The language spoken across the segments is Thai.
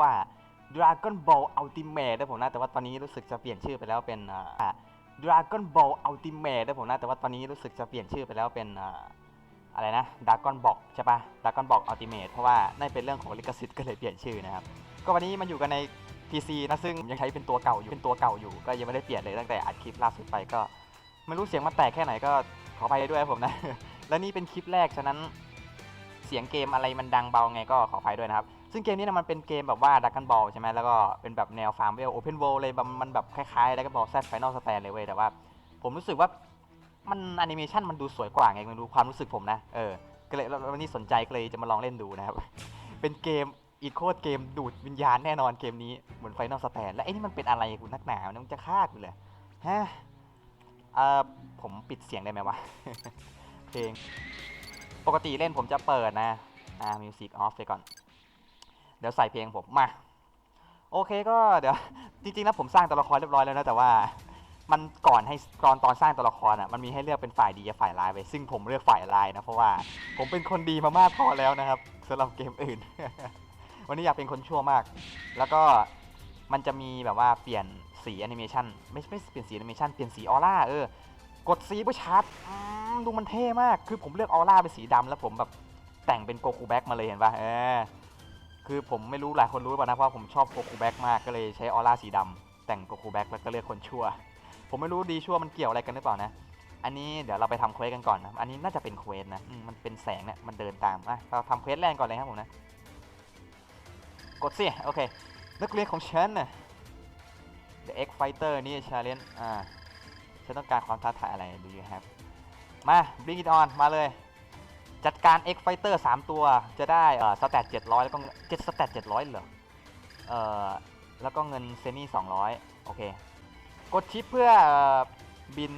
ว่า Dragon Ball Ultimate นะผมนะ แต่ว่าตอนนี้รู้สึกจะเปลี่ยนชื่อไปแล้วเป็นอ่า Dragon Ball Ultimate นะผมนะ แต่ว่าตอนนี้รู้สึกจะเปลี่ยนชื่อไปแล้วเป็นอ่าอะไรนะ Dragon Ball ใช่ปะ Dragon Ball Ultimate เพราะว่าน่าจะเป็นเรื่องของลิขสิทธิ์ก็เลยเปลี่ยนชื่อนะครับ ก็วันนี้มันอยู่กันใน PC นะซึ่งยังใช้เป็นตัวเก่าอยู่เป็นตัวเก่าอยู่ ก็ยังไม่ได้เปลี่ยนเลยตั้งแต่อัดคลิปล่าสุดไปก็ไม่รู้เสียงมันแตกแค่ไหนก็ขออภัยด้วยผมนะ และนี่เป็นคลิปแรกฉะนั้นเสียงเกมอะไรมันดังเบาไงก็ขออภัยด้วยนะครับ ซึ่งเกมนี้นะมันเป็นเกมแบบว่าดักกันบอลใช่ไหมแล้วก็เป็นแบบแนวฟาร์มเวลโอเพนเวลเลยมันแบบคล้ายๆดักกันบอลแซดไฟนอลสแตนเลยเว้ยแต่ว่า ผมรู้สึกว่ามันแอนิเมชันมันดูสวยกว่าไงไม่รู้ความรู้สึกผมนะเออก็เลยแล้ววันนี้สนใจก็เลยจะมาลองเล่นดูนะครับ เป็นเกมอีโคตรเกมดูดวิญญาณแน่นอนเกมนี้เหมือนไฟนอลสแตนแล้วไอ้นี่มันเป็นอะไรคุณนักหนาเนี่ยมันจะฆ่ากูเลยฮะเออผมปิดเสียงได้ไหมวะเพลงปกติเล่นผมจะเปิดนะอ่ามิวสิกออฟไปก่อน เดี๋ยวใส่เพลงผมมา โอเคก็เดี๋ยวจริงๆแล้วผมสร้างตัวละครเรียบร้อยแล้วนะแต่ว่ามันก่อนให้ตอนตอนสร้างตัวละครอะมันมีให้เลือกเป็นฝ่ายดีกับฝ่ายร้ายไปซึ่งผมเลือกฝ่ายร้ายนะเพราะว่าผมเป็นคนดีมามากพอแล้วนะครับสำหรับเกมอื่น วันนี้อยากเป็นคนชั่วมาก แล้วก็มันจะมีแบบว่าเปลี่ยนสีแอนิเมชันไม่ไม่เปลี่ยนสีแอนิเมชันเปลี่ยนสีออร่าเออกดสีเพื่อชาร์จดูมันเท่มาก คือผมเลือกออร่าเป็นสีดำแล้วผมแบบแต่งเป็นโกคูแบ็กมาเลยเห็นป่ะเออ คือผมไม่รู้หลายคนรู้หรือเปล่านะเพราะผมชอบโกคูแบ็กมากก็เลยใช้ออร่าสีดำแต่งโกคูแบ็กแล้วก็เลือกคนชั่ว ผมไม่รู้ดีชั่วมันเกี่ยวอะไรกันหรือเปล่านะ อันนี้เดี๋ยวเราไปทำเควสกันก่อนนะ อันนี้น่าจะเป็นเควสนะมมันเป็นแสงเนี่ยมันเดินตามอะเราทำเควสแรกก่อนเลยครับผมนะ กดสิโอเคนักเรียนของฉันน่ะ The X Fighter นี่ challenge อ่าฉันต้องการความท้าทายอะไร do you have มา bring it on มาเลย จัดการ X Fighter 3 ตัวจะได้เอ่อสแตท700 แล้วก็เจ็ดสแตท700 เหรอเอ่อแล้วก็เงินเซนี่ 200 โอเค กดชิปเพื่อบิน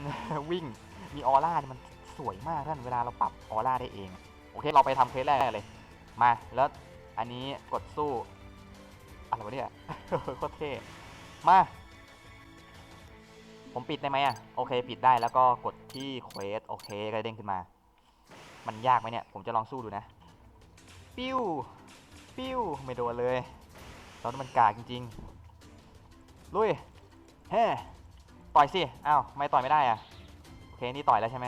วิ่งมีออร่ามันสวยมากท่านเวลาเราปรับออร่าได้เอง โอเค เราไปทำเคสแรกเลย มาแล้วอันนี้กดสู้อะไรวะเนี่ยโคตรเท่มา ผมปิดได้ไหมอะ โอเค ปิดได้แล้วก็กดที่เควสโอเคก็เด้งขึ้นมา มันยากไหมเนี่ย ผมจะลองสู้ดูนะ ปิ้ว ปิ้ว ไม่โดนเลยตอนมันกากจริงๆ ลุย เฮ้ต่อยสิ อ้าว ไม่ต่อยไม่ได้อะโอเค นี่ต่อยแล้วใช่ไหม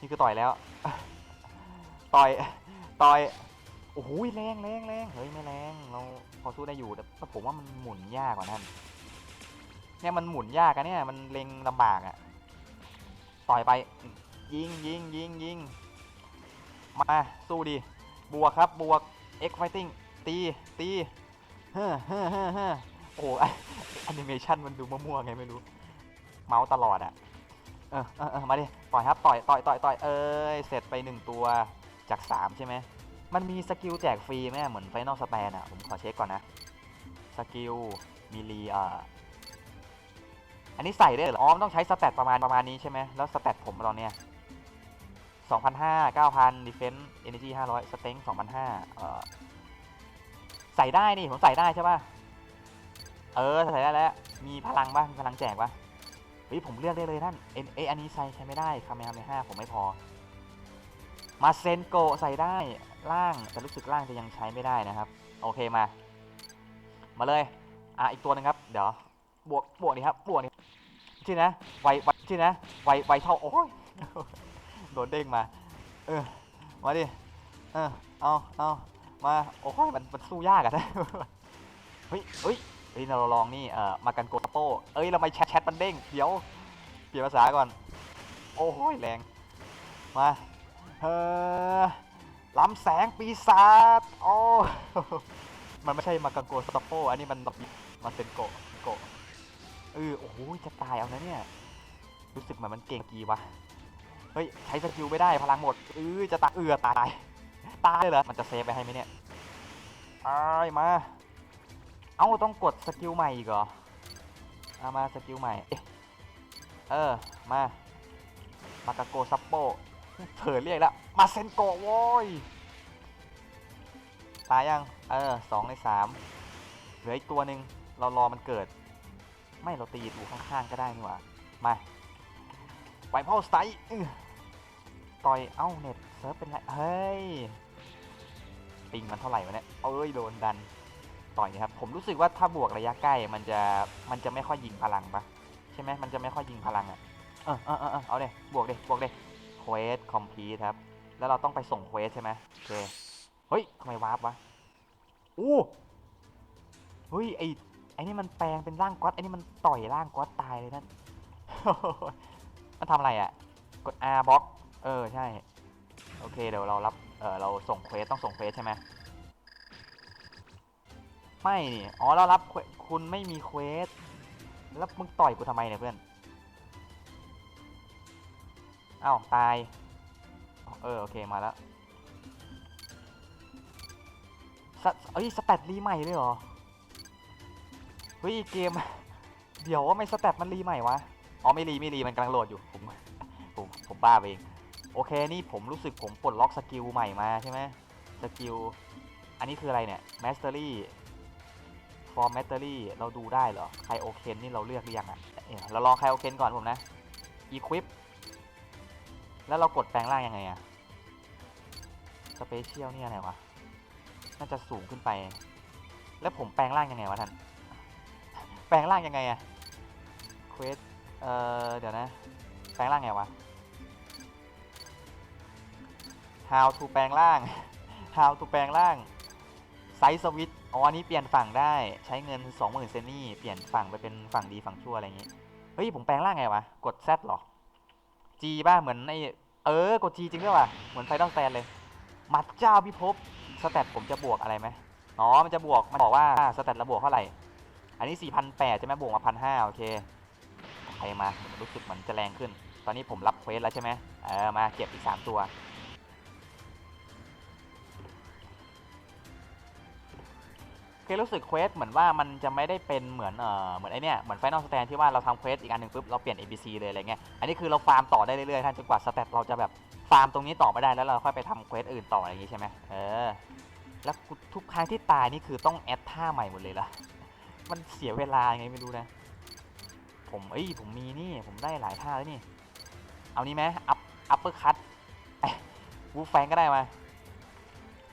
นี่คือต่อยแล้ว ต่อย ต่อย โอ้โหแรงแรงแรงเฮ้ย ไม่แรง เราพอสู้ได้อยู่ แต่ผมว่ามันหมุนยากกว่านั่นเนี่ยมันหมุนยากอะเนี่ย มันเล็งลำบากอะต่อยไป ยิงยิงยิงยิง มาสู้ดิบวกครับบวก X Fighting ตีตีเฮ้อเฮ้อเฮ้อเฮ้อโอ้โหแอนิเมชันมันดูมั่วๆไงไม่รู้ เมาส์ตลอดอะเออเออเออมาดิต่อยครับต่อยต่อยต่อยต่อยเอ้ยเสร็จไปหนึ่งตัวจากสามใช่ไหมมันมีสกิลแจกฟรีไหมเหมือนไฟนอลสแตนอะผมขอเช็คก่อนนะสกิลมีรีอ่าอันนี้ใส่ได้หรออ๋อมต้องใช้สแตทประมาณประมาณนี้ใช่ไหมแล้วสแตทผมตอนเนี้ย 2,500 9,000 defense energy 500 strength 2,500เอ่อใส่ได้นี่ผมใส่ได้ใช่ป่ะ เออใส่ได้แล้ว มีพลังป่ะมีพลังแจกป่ะเฮ้ยผมเลือกได้เลยท่านเอยเออันนี้ใช้ใช้ไม่ได้คาเมฮาเมห้าผมไม่พอ มาเซนโกใส่ได้ล่างแต่รู้สึกล่างจะยังใช้ไม่ได้นะครับ โอเคมา มาเลย อะอีกตัวนึงครับ เดี๋ยวบวกบวกนี่ครับบวกนี่ชื่อนะไวไวชื่อนะไวไวเท่าโอ้ย โดนเด้งมา เออ มาดิ เออ เอาเอามา โอ้ยมันมันสู้ยากอะนะเฮ้ยเฮ้ยเฮ้ยเราลองนี่ เอ่อ มากันโกตโป้เอ้ยเราไม่แชทแชทมันเด้ง เดี๋ยว เปลี่ยนภาษาก่อน โอ้ยแรง มา เออลำแสงปีศาจ โอ้ มันไม่ใช่มากังโกสตโป้อันนี้มันมาเซนโกะโกะเออโอ้โหจะตายเอานะเนี่ย รู้สึกเหมือนมันเก่งกีวะ ฮ้ยใช้สกิลไม่ได้พลังหมดเออจะตายเอือตาย ตายเลยเหรอ มันจะเซฟไปให้ไหมเนี่ยอ้ายมา เอ้าต้องกดสกิลใหม่อีกเหรอเอามาสกิลใหม่ เออ มา มากาโกซัปโปเผลอเรียกแล้ว มาเซนโกโว้ย ตายยัง เออสองในสามเหลืออีกตัวหนึ่งเรารอมันเกิด ไม่เราตีดูข้างๆก็ได้นี่หว่า มา ไปพ่อสไตล์ ต่อยเอ้าเน็ตเซิร์ฟเป็นไรเฮ้ยปิงมันเท่าไหร่วะเนี่ยเอ้ยโดนดันต่อยนะครับผมรู้สึกว่าถ้าบวกระยะใกล้มันจะมันจะไม่ค่อยยิงพลังปะใช่ไหมมันจะไม่ค่อยยิงพลังอะ่ะเออเออเออเออเอาเดบวกเดบวกเดเควสคอมพลีทครับแล้วเราต้องไปส่งเควสใช่ไหมโอเคเฮ้ยทำไมวาร์ปวะอู้เฮ้ยไอไอนี่มันแปลงเป็นร่างก๊อตไอนี่มันต่อยร่างก๊อตตายเลยนั่นมันทำอะไรอะ่ะกด R บล็อก เออใช่ โอเคเดี๋ยวเรารับ เออเราส่งเควสต้องส่งเควสใช่ไหมไม่นี่ อ๋อเรารับเควสคุณไม่มีเควส แล้วมึงต่อยกูทำไมเนี่ยเพื่อน อ้าวตาย เออโอเคมาแล้วสเอ้ยสแตทรีใหม่เลยเหรอ เฮ้ยเกม เดี๋ยวว่าไม่สแตทมันรีใหม่วะ อ๋อไม่รีไม่รีมันกำลังโหลดอยู่ ผม ผมผมบ้าไปเอง โอเคนี่ผมรู้สึกผมปลดล็อกสกิลใหม่มาใช่ไหมสกิลอันนี้คืออะไรเนี่ย Mastery for Mastery เราดูได้เหรอใครโอเคนนี่เราเลือกหรือยังอะเอะเราลองใครโอเคนก่อนผมนะ Equip แล้วเรากดแปลงร่างยังไงอะ Special นี่อะไรวะน่าจะสูงขึ้นไป แล้วผมแปลงร่างยังไงวะท่านแปลงร่างยังไงอะเควสเอ่อเดี๋ยวนะ แปลงร่างไงวะ how to แปลงร่าง how to แปลงร่างไซส์สวิตอ๋ออันนี้เปลี่ยนฝั่งได้ใช้เงิน 20,000เซนนี่เปลี่ยนฝั่งไปเป็นฝั่งดีฝั่งชั่วอะไรอย่างงี้เฮ้ยผมแปลงร่างไงวะกด Z เหรอ G บ้าเหมือนไอเออกด G จริงด้วยว่ะเหมือนไฟดอลแซนเลยมัดเจ้าพิภพสแตทผมจะบวกอะไรไหมอ๋อมันจะบวกมันบอกว่าสแตทระบวกเท่าไหร่อันนี้ 4,800ใช่ไหมบวกมา1,500โอเคโอเคมารู้สึกเหมือนจะแรงขึ้น ตอนนี้ผมรับเควสแล้วใช่ไหมเออมาเก็บอีก 3 ตัว เครู้สึกเควสเหมือนว่ามันจะไม่ได้เป็นเหมือนเอ่อเหมือนไอเนี้ยเหมือนไฟนอลสแตนที่ว่าเราทำเควสอีกอันหนึ่งปุ๊บเราเปลี่ยน ABC เลยอะไรเงี้ยอันนี้คือเราฟาร์มต่อได้เรื่อยๆท่านจนกว่าสแตทเราจะแบบฟาร์มตรงนี้ต่อไม่ได้แล้วเราค่อยไปทำเควสอื่นต่ออะไรอย่างงี้ใช่ไหมเออแล้วทุกครั้งที่ตายนี่คือต้องแอดท่าใหม่หมดเลยละมันเสียเวลาไงไม่รู้นะ ผมเอ้ยผมมีนี่ผมได้หลายท่าแล้วนี่ เอานี้ไหมอัพอัปเปอร์คัตวูแฟงก็ได้มา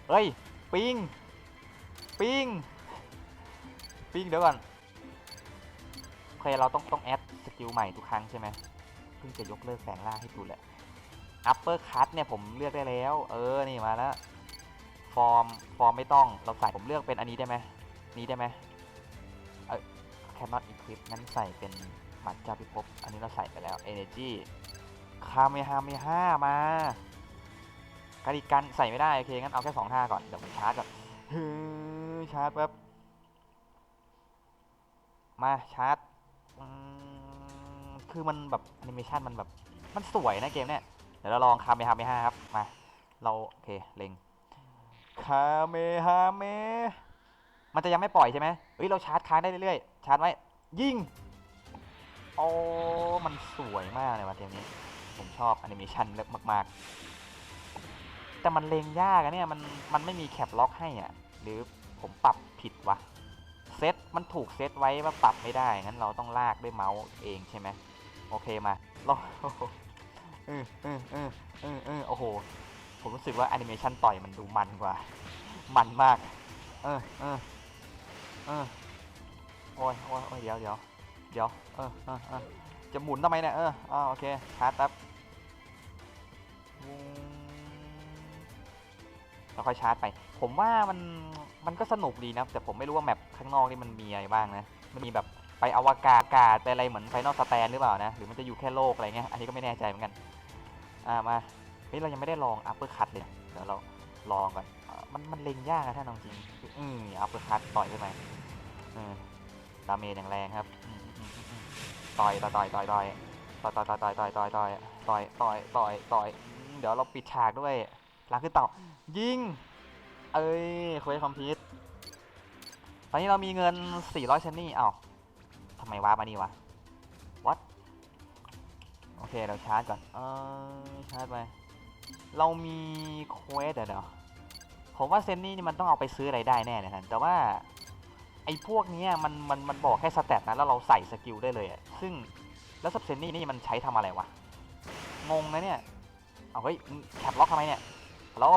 เฮ้ย ปิง ปิง ปิ้งเดี๋ยวก่อนโอเคเราต้องต้องแอดสกิลใหม่ทุกครั้งใช่ไหมเพิ่งจะยกเลิกแฝงล่าให้ดูแหละ upper cut เนี่ยผมเลือกได้แล้ว เออนี่มาแล้วฟอร์มฟอร์มไม่ต้องเราใส่ผมเลือกเป็นอันนี้ได้ไหมนี้ได้ไหมเออ cannot equip นั้นใส่เป็นหมัดเจ้าพิภพอันนี้เราใส่ไปแล้ว energy คาเมฮาเมฮ่ามาการิกันใส่ไม่ได้ โอเค งั้นเอาแค่สองท่าก่อน เดี๋ยวผมชาร์จก่อนเฮ้ยชาร์จแป๊บ มาชาร์จคือมันแบบแอนิเมชันมันแบบมันสวยนะเกมเนี่ยเดี๋ยวเราลองคาเมฮาเมฮาครับมาเราโอเคเล็งคาเมฮาเมมันจะยังไม่ปล่อยใช่ไหมเฮ้ยเราชาร์จค้างได้เรื่อยๆชาร์จไว้ยิงโอ้มันสวยมากเลยว่ะเกมนี้ ผมชอบแอนิเมชันเล็กมาก ๆ แต่มันเล็งยากอะเนี่ยมันมันไม่มีแคปล็อกให้อะ หรือผมปรับผิดวะ เซตมันถูกเซตไว้ว่าปรับไม่ได้งั้นเราต้องลากด้วยเมาส์เองใช่ไหมโอเคมาเราเออเออเออเออเออโอ้โหผมรู้สึกว่าแอนิเมชันต่อยมันดูมันกว่า มันมาก เออเออเออโอ้ยโอ้ยโอ้ยเดี๋ยวเดี๋ยวเดี๋ยวเออเออเออจะหมุนทำไมเนี่ยเอออ๋อโอเคชาร์จแป๊บแล้วค่อยชาร์จไป ผมว่ามัน มันก็สนุกดีนะ แต่ผมไม่รู้ว่าแมปข้างนอกนี่มันมีอะไรบ้างนะ มันมีแบบไปอวกาศอากาศไปอะไรเหมือนไฟนอลสแตนหรือเปล่านะ หรือมันจะอยู่แค่โลกอะไรเงี้ย อันนี้ก็ไม่แน่ใจเหมือนกัน อ่า มาเฮ้ยเรายังไม่ได้ลองอัปเปอร์คัตเลย เดี๋ยวเราลองก่อน มันมันเล็งยากนะท่านเอาจริง อืมอัปเปอร์คัตต่อยขึ้นไปอืมดาเมจอย่างแรงครับอืมอืมอืมอืมต่อยต่อยต่อยต่อยต่อยต่อยต่อยต่อยต่อยต่อยต่อยต่อยต่อยต่อยต่อย เดี๋ยวเราปิดฉากด้วยหลังขึ้นเต่ายิง เอ้ยเควสคอมพิวตอนนี้เรามีเงิน 400เชนนี่ เอ้าทำไมวาร์ปมานี่วะ what โอเค เราชาร์จก่อน เออชาร์จไป เรามีเควสเดี๋ยวผมว่าเซนนี่นี่มันต้องเอาไปซื้ออะไรได้แน่เลยนะแต่ว่าไอ้พวกนี้มันมันมันบอกแค่สแตทนะแล้วเราใส่สกิลได้เลยอะซึ่งแล้วซับเซนนี่นี่มันใช้ทำอะไรวะ งงนะเนี่ย เอาเฮ้ยแคปล็อกทำไมเนี่ยฮัลโหล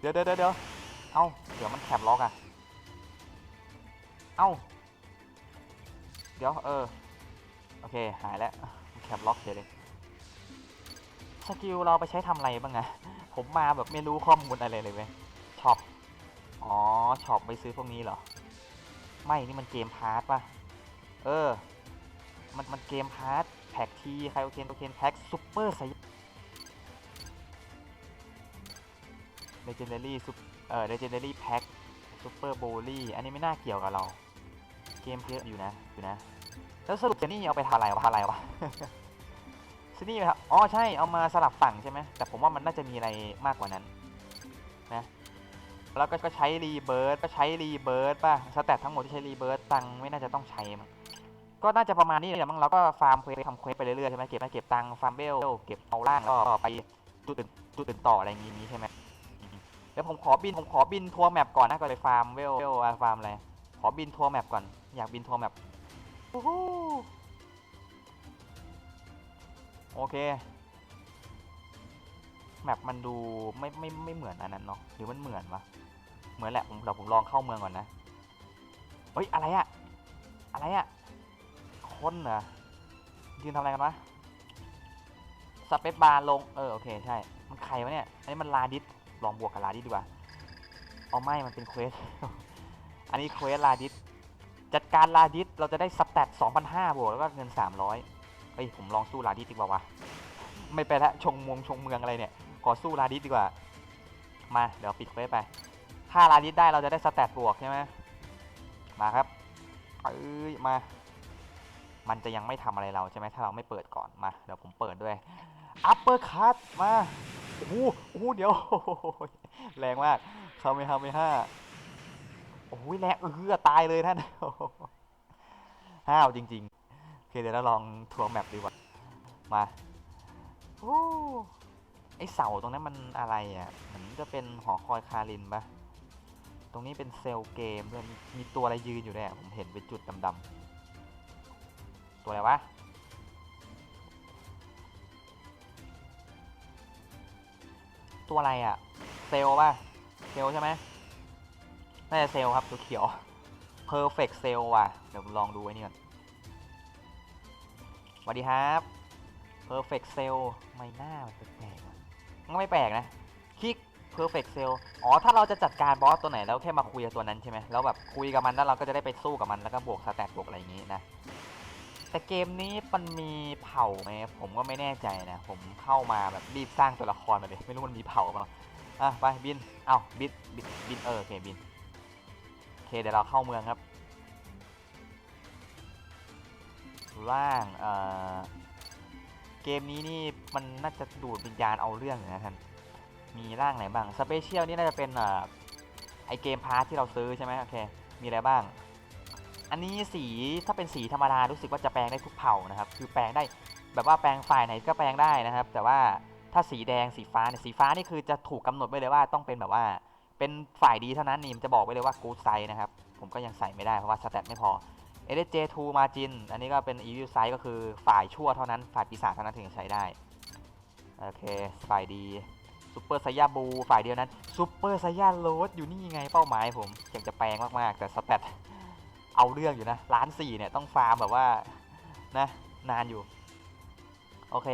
เดี๋ยวเดี๋ยวเดี๋ยวเดี๋ยว เอ้า เดี๋ยวมันแคปล็อกอะเอ้า เดี๋ยวเออ โอเค หายแล้วแคปล็อกเฉยเลยสกิลเราไปใช้ทำอะไรบ้างอะผมมาแบบไม่รู้ข้อมูลอะไรเลยเว้ยช็อป อ๋อ ช็อปไปซื้อพวกนี้เหรอ ไม่ นี่มันเกมพาร์ทป่ะ เออ มันมันเกมพาร์ทแพ็กทีไคโอเคนโอเคนแพ็กซูเปอร์ไซเลเจนดารี่ซุป เอ่อเลเจนดารี่แพ็กซูเปอร์โบลี่อันนี้ไม่น่าเกี่ยวกับเรา เกมเยอะอยู่นะ อยู่นะ แล้วสรุปเจนี่เอาไปทำอะไรวะทำอะไรวะเจนี่ครับ อ๋อ ใช่ เอามาสลับฝั่งใช่ไหม แต่ผมว่ามันน่าจะมีอะไรมากกว่านั้น นะ แล้วก็ก็ใช้รีเบิร์ดก็ใช้รีเบิร์ดป่ะ สแตททั้งหมดที่ใช้รีเบิร์ดตังไม่น่าจะต้องใช้มั้งก็น่าจะประมาณนี้แหละมั้งเราก็ฟาร์มเควสทำเควสไปเรื่อยๆใช่ไหมเก็บมาเก็บตังค์ฟาร์มเบลเก็บเอาล่างก็ไปจุดอื่นจุดอื่นต่ออะไรอย่างงี้ใช่ไหม เดี๋ยวผมขอบินผมขอบินทัวร์แมปก่อนนะก็เลยฟาร์มเวลเวลฟาร์มอะไรขอบินทัวร์แมปก่อนอยากบินทัวร์แมปโอ้โหโอเคแมปมันดูไม่ไม่ไม่เหมือนอันนั้นเนาะหรือมันเหมือนวะเหมือนแหละผมเดี๋ยวผมลองเข้าเมืองก่อนนะเฮ้ยอะไรอะอะไรอะคนเหรอยืนทำอะไรกันวะสเปซบาร์ลงเออโอเคใช่มันใครวะเนี่ยอันนี้มันลาดิส ลองบวกกับลาดิสดีกว่า เอาไม่มันเป็นเควส อันนี้เควสลาดิสจัดการลาดิสเราจะได้สแตท2,500บวกแล้วก็เงิน 300เฮ้ยผมลองสู้ลาดิสดีกว่าวะ ไม่ไปละชงมงชงเมืองอะไรเนี่ย ขอสู้ลาดิสดีกว่า มาเดี๋ยวปิดเควสไป ถ้าลาดิสได้เราจะได้สแตทบวกใช่ไหมมาครับ เอ้ยมา มันจะยังไม่ทำอะไรเราใช่ไหมถ้าเราไม่เปิดก่อน มาเดี๋ยวผมเปิดด้วย อัปเปอร์คัตมา อ้โหโอ้โหเดี๋ยวแรงมากคาเมฮาเมฮ่าโอ้ยแรงเออตายเลยท่านห้าวจริงๆโอเคเดี๋ยวเราลองทัวร์แมปดีกว่ามาโอ้ไอเสาตรงนั้นมันอะไรอะเหมือนจะเป็นหอคอยคารินปะตรงนี้เป็นเซลล์เกมด้วยมีมีตัวอะไรยืนอยู่เนี่ยผมเห็นเป็นจุดดำๆตัวอะไรวะ ตัวอะไรอะเซลป่ะ เซลใช่ไหมน่าจะเซลครับตัวเขียว perfect cell ว่ะ เดี๋ยวผมลองดูไว้นี่ก่อนสวัสดีครับ perfect cell ไม่น่ามันแปลกๆว่ะมันก็ไม่แปลกนะ คลิก perfect cell อ๋อ ถ้าเราจะจัดการบอสตัวไหนแล้วแค่มาคุยกับตัวนั้นใช่ไหมแล้วแบบคุยกับมันแล้วเราก็จะได้ไปสู้กับมันแล้วก็บวกสแตทบวกอะไรอย่างงี้นะ แต่เกมนี้มันมีเผ่าไหมผมก็ไม่แน่ใจนะ ผมเข้ามาแบบรีบสร้างตัวละครมาเลยไม่รู้มันมีเผ่าเปล่าอะไปบิน เอ้าบินบินบินเออโอเคบินโอเคเดี๋ยวเราเข้าเมืองครับ ร่างเอ่อเกมนี้นี่มันน่าจะดูดวิญญาณเอาเรื่องอยู่นะท่านมีร่างไหนบ้างสเปเชียลนี่น่าจะเป็นเอ่อไอเกมพาร์ทที่เราซื้อใช่ไหมโอเคมีอะไรบ้าง อันนี้สีถ้าเป็นสีธรรมดารู้สึกว่าจะแปลงได้ทุกเผ่านะครับ คือแปลงได้แบบว่าแปลงฝ่ายไหนก็แปลงได้นะครับ แต่ว่าถ้าสีแดงสีฟ้าเนี่ยสีฟ้านี่คือจะถูกกำหนดไว้เลยว่าต้องเป็นแบบว่าเป็นฝ่ายดีเท่านั้นนี่มันจะบอกไว้เลยว่ากูดไซนะครับผมก็ยังใส่ไม่ได้เพราะว่าสแตทไม่พอ LJ2 Margin อันนี้ก็เป็น Evil Side ก็คือฝ่ายชั่วเท่านั้นฝ่ายปีศาจเท่านั้นถึงจะใช้ได้โอเคฝ่ายดีซูเปอร์ไซยาบูฝ่ายเดียวนั้นซูเปอร์ไซยาโรสอยู่นี่ไงเป้าหมายผมอยากจะแปลงมากๆแต่สแตท เอาเรื่องอยู่นะล้านสี่เนี่ยต้องฟาร์มแบบว่านะนานอยู่ โอเค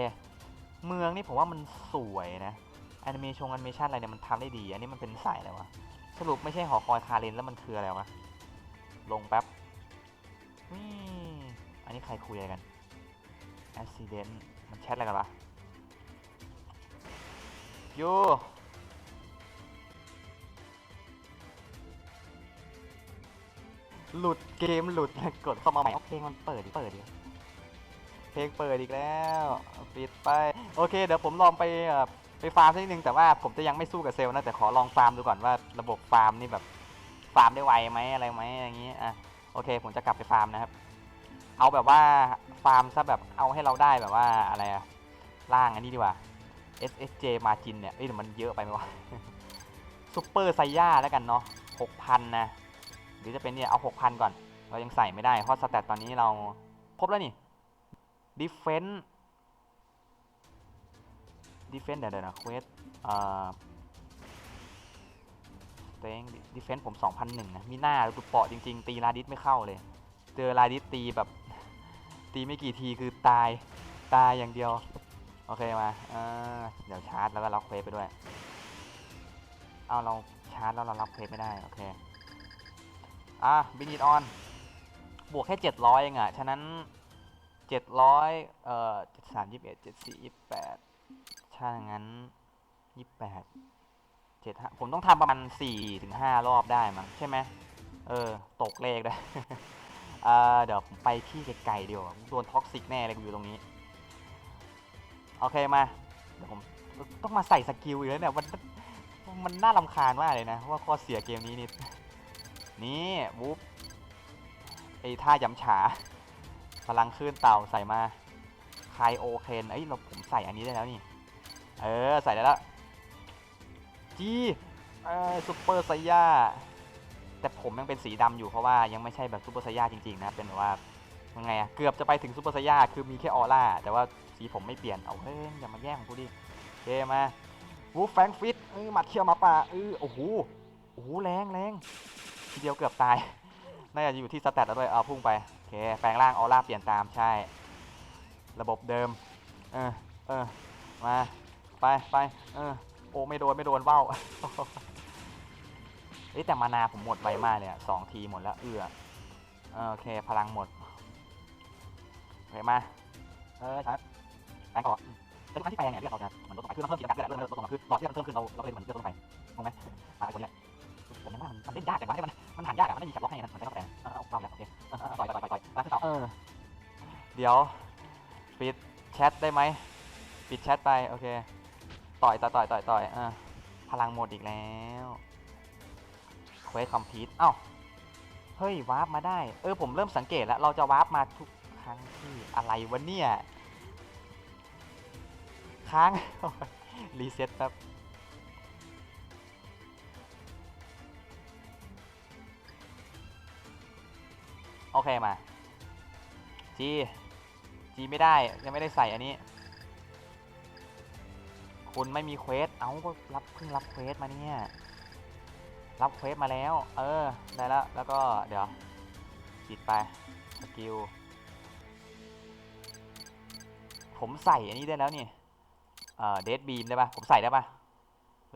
เมืองนี่ผมว่ามันสวยนะแอนิเมชงแอนิเมชันอะไรเนี่ยมันทำได้ดี อันนี้มันเป็นสายอะไรวะ สรุปไม่ใช่หอคอยคาเรนแล้วมันคืออะไรวะ ลงแป๊บอันนี้ใครคุยอะไรกัน accident มันแชทอะไรกันวะโย หลุดเกมหลุดกดเข้ามาใหม่เอาเพลงมันเปิดดิเปิดดิเพลงเปิดอีกแล้วปิดไปโอเค เดี๋ยวผมลองไปไปฟาร์มสักนิดนึงแต่ว่าผมจะยังไม่สู้กับเซลล์นะแต่ขอลองฟาร์มดูก่อนว่าระบบฟาร์มนี่แบบฟาร์มได้ไวไหมอะไรไหมอย่างนี้อะโอเค ผมจะกลับไปฟาร์มนะครับ เอาแบบว่าฟาร์มซะแบบเอาให้เราได้แบบว่าอะไรอะล่างอันนี้ดีกว่า SSJ Margin เนี่ยเอ้ยมันเยอะไปไหมวะซูเปอร์ไซย่าแล้วกันเนาะ6,000นะ หรือจะเป็นเนี่ยเอา 6,000 ก่อน เรายังใส่ไม่ได้ เพราะสแตทตอนนี้เราครบแล้วนี่ Defense ดิเฟนเดี๋ยวนะเควสเอ่อสเต็งดิเฟนส์ผม 2001นะ มีหน้าดูเปาะจริง ๆ ตีลาดิสไม่เข้าเลย เจอลาดิสตีแบบ ตีไม่กี่ทีคือตายตายอย่างเดียว โอเคมาเเดี๋ยวชาร์จแล้วก็ล็อกเควสไปด้วย เอาเราชาร์จแล้วเรารับเควสไม่ได้ โอเค อะบินิดออน บวกแค่ 700เองอะฉะนั้น 700 เอ่อ 73 21 74 28ถ้างั้น 28 75ผมต้องทำประมาณ4ถึง5รอบได้มั้งใช่ไหม เออ ตกเลขได้เอ่อเดี๋ยวผมไปที่ไกลๆเดียวโดนท็อกซิกแน่เลยกูอยู่ตรงนี้ โอเคมา เดี๋ยวผมต้องมาใส่สกิลอีกแล้วเนี่ย มันมันน่ารำคาญมากเลยนะ ว่าข้อเสียเกมนี้นี่ นี่วูฟไอ้ท่ายำฉา พลังคลื่นเต่าใส่มาไคโอเคนเอ้ยเราผมใส่อันนี้ได้แล้วนี่ เออ ใส่ได้แล้วจีเออซุปเปอร์ไซย่าแต่ผมยังเป็นสีดำอยู่เพราะว่ายังไม่ใช่แบบซุปเปอร์ไซย่าจริงๆนะเป็นแบบว่ายังไงอะเกือบจะไปถึงซุปเปอร์ไซย่าคือมีแค่ออร่าแต่ว่าสีผมไม่เปลี่ยนเอาเฮ้ยอย่ามาแย่งกูดิโอเคมาวูฟแฟงฟิตเออมัดเขี้ยวมาป่าเออโอ้โหโอ้โหแรงแรง ทีเดียวเกือบตาย น่าจะอยู่ที่สแตทแล้วด้วยเอาพุ่งไป โอเค แปลงร่างออร่าเปลี่ยนตามใช่ ระบบเดิม เออ เออ มา ไปไปเออ โอ้ไม่โดนไม่โดนเบ้าเอ้ยแต่มานาผมหมดไวมากเลยสองทีหมดแล้วเอือโอเคพลังหมดโอเคมา เออชัดแปลงก่อนแต่ทุกครั้งที่แปลงเนี่ยเรียกเราจะเหมือนลดลงไปคือเราเพิ่มขีดจำกัดเรื่อยๆเรื่อยๆลดลงมาคือหลอดที่มันเพิ่มขึ้นเราเราเป็นเหมือนเพิ่มลงไปงงไหมมาไอ้คนเนี้ย ผมยังว่ามันมันเล่นยากแต่ว่าให้มันมันหันยากอะมันไม่มีแคปล็อกให้มันมันใช้เข้าแปลงเออเอาเอาแล้วโอเคเออเออต่อยต่อยต่อยต่อยแล้วขึ้นต่อเออเดี๋ยวปิดแชทได้ไหมปิดแชทไปโอเคต่อยต่อยต่อยต่อยต่อยเออพลังหมดอีกแล้วเควสคอมพลีทเอ้าเฮ้ยวาร์ปมาได้ เออผมเริ่มสังเกตแล้ว เราจะวาร์ปมาทุกครั้งที่อะไรวะเนี่ย ค้างรีเซ็ตแป๊บ อเคมาจีจีไม่ได้ยังไม่ได้ใส่อันนี้ คุณไม่มีเควส เอ้าก็รับเพิ่งรับเควสมาเนี่ย รับเควสมาแล้ว เออ ได้แล้ว แล้วก็เดี๋ยวปิดไป สกิล ผมใส่อันนี้ได้แล้วนี่ เอ่อ เดดบีมได้ปะผมใส่ได้ปะ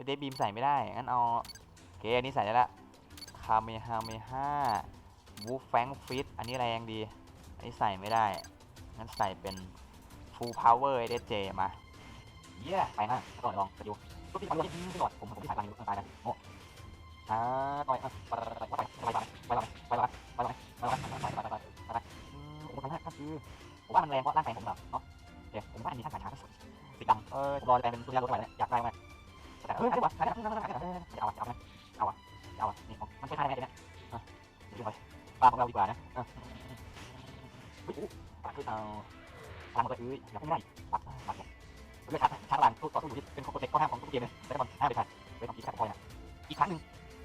เดดบีมใส่ไม่ได้ งั้นเอา โอเค อันนี้ใส่ได้ละคาเมฮาเมฮ่า วูฟแฟงฟิตอันนี้แรงดี อันนี้ใส่ไม่ได้ งั้นใส่เป็น full power SJ มา เย้ไปนะก่อนลองไปดูรูปที่ทำรูปที่ก่อนผมผมที่ใส่ตังค์อยู่ตายนะโง่อ่าต่อยอะไปไปไปไปไปไปไปไปไปไปไปไปไปไปไปไปอืมโอ้โหไปมากก็คือผมว่ามันแรงเพราะร่างกายผมแบบเนาะโอเคผมว่าอันนี้ท่าขาช้าที่สุดสีดำเออผมรอแปลงเป็นสุริยะรถไฟเนี่ยอยากได้มากแต่เฮ้ยอะไรวะอะไรนะเอาอะเอาอะเอาอะเอาอะนี่มันใช่ใช่ไหมเนี่ยเดี๋ยวดูไปป ลาของเราดีกว่านะปลาคือเอาปลาของเราคืออยากไม่ได้ปลาปลาเลือกชัดชัดหลังตู้ต่อสู้อยู่ที่เป็นโปรเจกต์ข้อห้ามของทุกเกมเลยแต่ก่อนห้ามไปทันเป็นของที่แค่พอยนะอีกครั้งหนึ่ง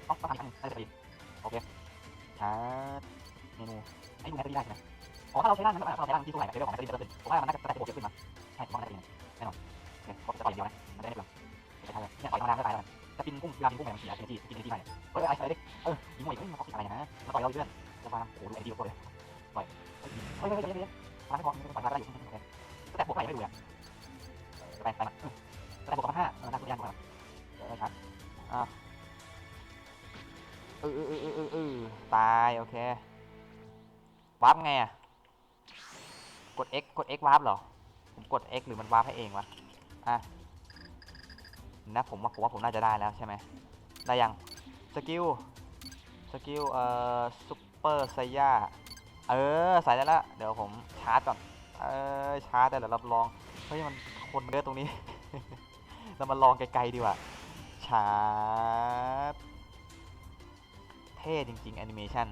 ต้องต้องทำอีกครั้งนึงน่าจะดีโอเคชาร์จเมนูไอ้ดูแมสได้ใช่ไหมอ๋อถ้าเราใช้ร่างนั้นเราใช้ร่างที่ตู้ไหนเป็นเรื่องของแมสได้ผมว่ามันน่าจะได้โปรเจกต์ขึ้นมาใช่ผมว่าได้ยังแน่นอนโอเคผมจะต่อยเดียวนะมันได้ไม่เปลืองไม่ใช่เลยเนี่ยต่อยธรรมดาก็ตายแล้วจะกินกุ้งยากินกุ้งแมงมันเสียทีกินทีใหม่เฮ้ยอะไรอะไรดิเออยิงมวยเฮ้ยมันท็อกซิกอะไรนะมาต่อยเราเพื่อน จะมาโอ้โหดูไอเดียโคตรเลยต่อยเฮ้ยเฮ้ยเฮ้ยเฮ้ยมาไม่พอต่อยมาได้อยู่แต่บวกไปไม่ดูอะไปไปมาแต่บวกมาห้าเออน่าสุดยอดกว่าเออครับอะเออเออเออเออเออตายโอเควาร์ปไงอะกด X กด X วาร์ปเหรอผมกด X หรือมันวาร์ปให้เองวะอะนะผมว่าผมว่าผมน่าจะได้แล้วใช่ไหมได้ยังสกิลสกิลเอ่อซุป เปอร์ไซย่า เออ ใส่ได้แล้วเดี๋ยวผมชาร์จก่อน เออ ชาร์จได้แล้วรับรอง เฮ้ย มันคนเยอะตรงนี้ เรามาลองไกลๆดีกว่า ชาร์จ เท่จริงๆแอนิเมชัน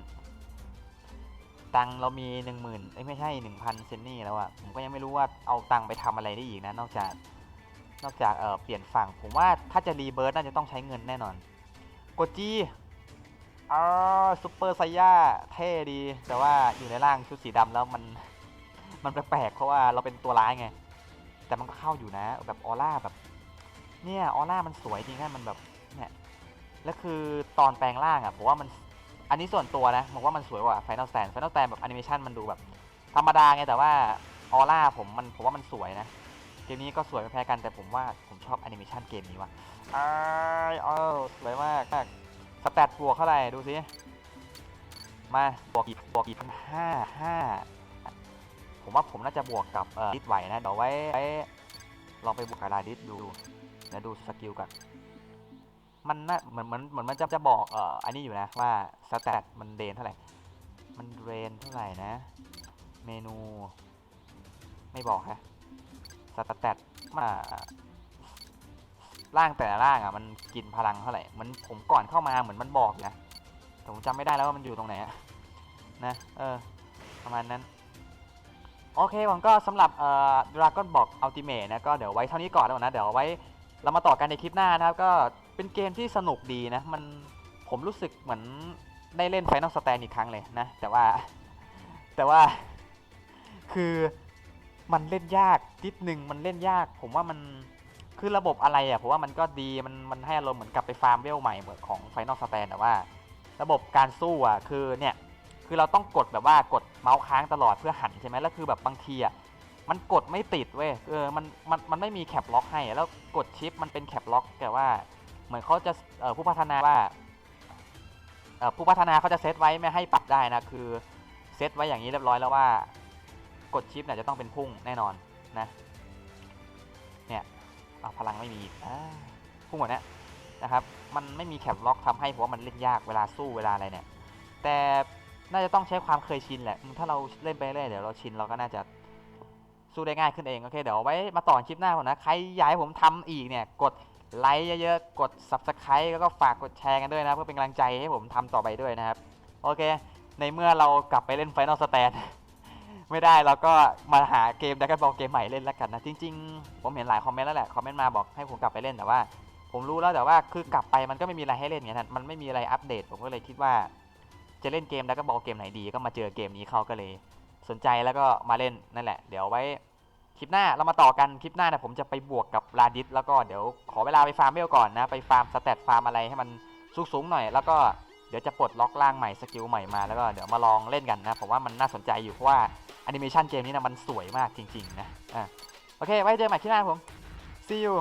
ตังเรามีหนึ่งหมื่นไม่ใช่หนึ่งพันเซนนี่แล้วอะผมก็ยังไม่รู้ว่าเอาตังไปทำอะไรได้อีกนะ นอกจาก นอกจากเออเปลี่ยนฝั่ง ผมว่าถ้าจะรีเบิร์ดน่าจะต้องใช้เงินแน่นอน กดจี อ่าซูเปอร์ไซย่าเท่ดี แต่ว่าอยู่ในร่างชุดสีดำแล้วมัน มันแปลกๆเพราะว่าเราเป็นตัวร้ายไง แต่มันก็เข้าอยู่นะ แบบออร่าแบบ เนี่ยออร่ามันสวยจริงนะมันแบบเนี่ยแล้วคือตอนแปลงร่างอะผมว่ามันอันนี้ส่วนตัวนะผมว่ามันสวยกว่า Final Stand Final Stand แบบแอนิเมชันมันดูแบบ ธรรมดาไงแต่ว่าออร่าผมมันผมว่ามันสวยนะเกมนี้ก็สวยไม่แพ้กันแต่ผมว่าผมชอบแอนิเมชันเกมนี้ว่ะอ้ายเอสวยมากมาก แตทบวกเท่าไหร่ดูสิมาบวกอีกบวกอีกห้าห้าผมว่าผมน่าจะบวกกับเอ่อดิสไหวนะเดี๋ยวไว้ไว้ลองไปบวกกับลาดิสดูเดี๋ยวดูสกิลก่อนมันน่าเหมือนเหมือนเหมือนมันจะจะบอกเอ่ออันนี้อยู่นะว่าสแตทมันเดนเท่าไหร่มันเรนเท่าไหร่นะ เมนู ไม่บอกฮะสแตทมา ร่างแต่ละร่างอะมันกินพลังเท่าไหร่มันผมก่อนเข้ามาเหมือนมันบอกนะแต่ผมจำไม่ได้แล้วว่ามันอยู่ตรงไหนะนะเออประมาณนั้น โอเคผมก็สำหรับเอ่อ Dragon Ball Ultimate นะก็เดี๋ยวไว้เท่านี้ก่อนแล้วนะเดี๋ยวไว้เรามาต่อกันในคลิปหน้านะครับ ก็เป็นเกมที่สนุกดีนะมันผมรู้สึกเหมือนได้เล่น Final Stand อีกครั้งเลยนะแต่ว่าแต่ว่าคือมันเล่นยากนิดนึงมันเล่นยาก ผมว่ามัน คือระบบอะไรอะผมว่ามันก็ดีมันมันให้อารมณ์เหมือนกลับไปฟาร์มเวลใหม่เหมือนของ Final Stand แต่ว่า ระบบการสู้อะคือเนี่ยคือเราต้องกดแบบว่ากดเมาส์ค้างตลอดเพื่อหันใช่ไหมแล้วคือแบบบางทีอะมันกดไม่ติดเว้ยเออมันมันมันไม่มีแคปล็อกให้แล้วกดชิปมันเป็นแคปล็อกแต่ว่าเหมือนเขาจะเออผู้พัฒนาว่าเออผู้พัฒนาเขาจะเซตไว้ไม่ให้ปรับได้นะคือเซตไว้อย่างนี้เรียบร้อยแล้วว่ากดชิปเนี่ยจะต้องเป็นพุ่งแน่นอนนะเนี่ย อาพลังไม่มีอ่าพุ่งหมดเนี้ยนะครับ มันไม่มีแคปล็อกทำให้ผมว่ามันเล่นยากเวลาสู้เวลาอะไรเนี่ย แต่น่าจะต้องใช้ความเคยชินแหละ ถ้าเราเล่นไปเรื่อยเดี๋ยวเราชินเราก็น่าจะสู้ได้ง่ายขึ้นเอง โอเค เดี๋ยวไว้มาต่อคลิปหน้าผมนะ ใครอยากให้ผมทำอีกเนี่ย กดไลค์เยอะๆ กด subscribe แล้วก็ฝากกดแชร์กันด้วยนะเพื่อเป็นกำลังใจให้ผมทำต่อไปด้วยนะครับ โอเค ในเมื่อเรากลับไปเล่น Final Stand ไม่ได้เราก็มาหาเกมดักบอลเกมใหม่เล่นแล้วกันนะ จริง ๆ ผมเห็นหลายคอมเมนต์แล้วแหละคอมเมนต์มาบอกให้ผมกลับไปเล่นแต่ว่า ผมรู้แล้วแต่ว่าคือกลับไปมันก็ไม่มีอะไรให้เล่นไงท่านมันไม่มีอะไรอัปเดตผมก็เลยคิดว่า จะเล่นเกมแล้วก็บอกเกมไหนดีก็มาเจอเกมนี้เข้าก็เลย สนใจแล้วก็มาเล่นนั่นแหละ เดี๋ยวไว้คลิปหน้าเรามาต่อกันคลิปหน้าเนี่ยผมจะไปบวกกับลาดิสแล้วก็เดี๋ยวขอเวลาไปฟาร์มเวลก่อนนะไปฟาร์มสเตตฟาร์มอะไรให้มันสูงๆหน่อย แล้วก็เดี๋ยวจะปลดล็อกร่างใหม่สกิลใหม่มาแล้วก็เดี๋ยวมาลองเล่นกันนะผมว่ามันน่าสนใจอยู่เพราะว่า แอนิเมชันเกมนี้นะมันสวยมากจริง ๆ นะอะโอเค ไว้เจอกันใหม่ที่หน้าผม see you